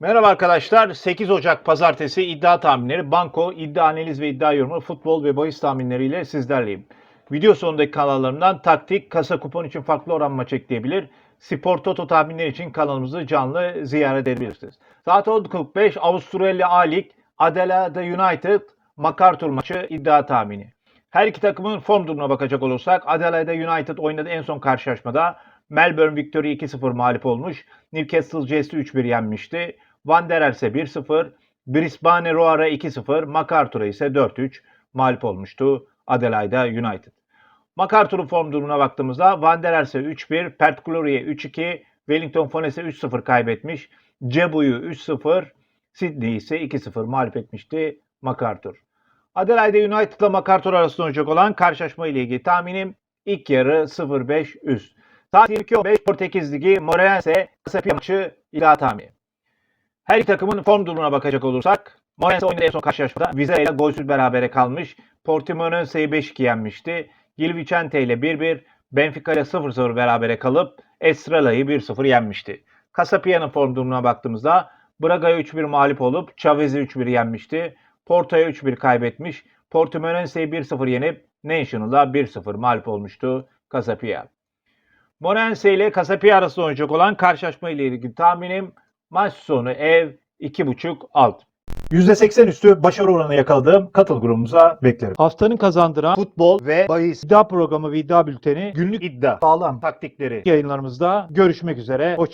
Merhaba arkadaşlar. 8 Ocak Pazartesi iddia tahminleri, banko, iddia analiz ve iddia yorumu, futbol ve bahis tahminleriyle sizlerleyim. Video sonundaki kanallarımdan taktik, kasa kupon için farklı oran maç ekleyebilir. Spor Toto tahminleri için kanalımızı canlı ziyaret edebilirsiniz. Saat 10.45 Avustralya A Lig, Adelaide United, MacArthur maçı iddia tahmini. Her iki takımın form durumuna bakacak olursak Adelaide United oynadığı en son karşılaşmada Melbourne Victory 2-0 mağlup olmuş. Newcastle Jets'i 3-1 yenmişti. Wanderer'se 1-0, Brisbane Roar'a 2-0, MacArthur'a ise 4-3 mağlup olmuştu Adelaide United. MacArthur'un form durumuna baktığımızda Wanderer'se 3-1, Perth Glory'e 3-2, Wellington Phoenix'e 3-0 kaybetmiş. Cebu'yu 3-0, Sydney ise 2-0 mağlup etmişti MacArthur. Adelaide United ile MacArthur arasında olacak olan karşılaşma ile ilgili tahminim ilk yarı 0-5 üst. Saat 22.15 Portekiz Ligi Moreirense Casapia maçı ila tahmini. Her iki takımın form durumuna bakacak olursak Moreirense oynadığı en son karşılaşmada Vizela ile golsüz berabere kalmış. Portimonense'yi 5-2 yenmişti. Gil Vicente ile 1-1, Benfica ile 0-0 berabere kalıp Estrela'yı 1-0 yenmişti. Casapia'nın form durumuna baktığımızda Braga'ya 3-1 mağlup olup Chavez'i 3-1 yenmişti. Porto'ya 3-1 kaybetmiş. Portimonense'yi 1-0 yenip National'a 1-0 mağlup olmuştu Casapia. Morense ile Casapia arasında oynayacak olan karşılaşma ile ilgili tahminim maç sonu ev 2.5 alt. %80 üstü başarı oranı yakaladığım katıl grubumuza beklerim. Haftanın kazandıran futbol ve bahis iddia programı ve iddia bülteni günlük iddia Sağlam. taktikleri yayınlarımızda görüşmek üzere. Hoşçakalın.